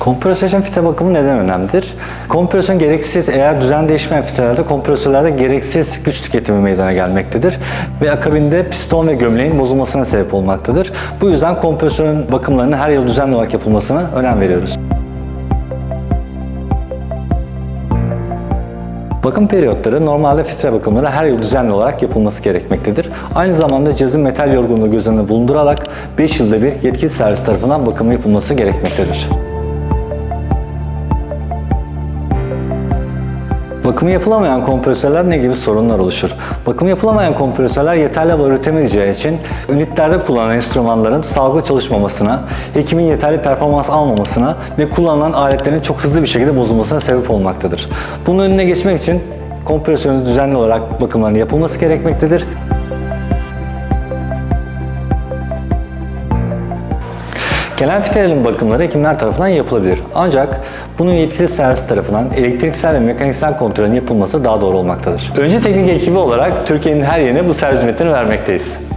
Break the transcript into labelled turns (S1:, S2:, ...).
S1: Kompresyon filtre bakımı neden önemlidir? Kompresyon gereksiz eğer düzen değişmeyen filtrelerde kompresörlerde gereksiz güç tüketimi meydana gelmektedir ve akabinde piston ve gömleğin bozulmasına sebep olmaktadır. Bu yüzden kompresörün bakımlarının her yıl düzenli olarak yapılmasına önem veriyoruz. Bakım periyotları normalde filtre bakımları her yıl düzenli olarak yapılması gerekmektedir. Aynı zamanda cihazın metal yorgunluğu göz önünde bulundurarak 5 yılda bir yetkili servis tarafından bakımı yapılması gerekmektedir. Bakımı yapılamayan kompresörler ne gibi sorunlar oluşur? Bakımı yapılamayan kompresörler yeterli hava üretemeyeceği için ünitlerde kullanılan enstrümanların sağlıklı çalışmamasına, hekimin yeterli performans almamasına ve kullanılan aletlerin çok hızlı bir şekilde bozulmasına sebep olmaktadır. Bunun önüne geçmek için kompresörün düzenli olarak bakımlarının yapılması gerekmektedir. Genel filtrelerin bakımları hekimler tarafından yapılabilir. Ancak bunun yetkili servis tarafından elektriksel ve mekaniksel kontrolün yapılması daha doğru olmaktadır. Önce teknik ekibi olarak Türkiye'nin her yerine bu servis hizmetini vermekteyiz.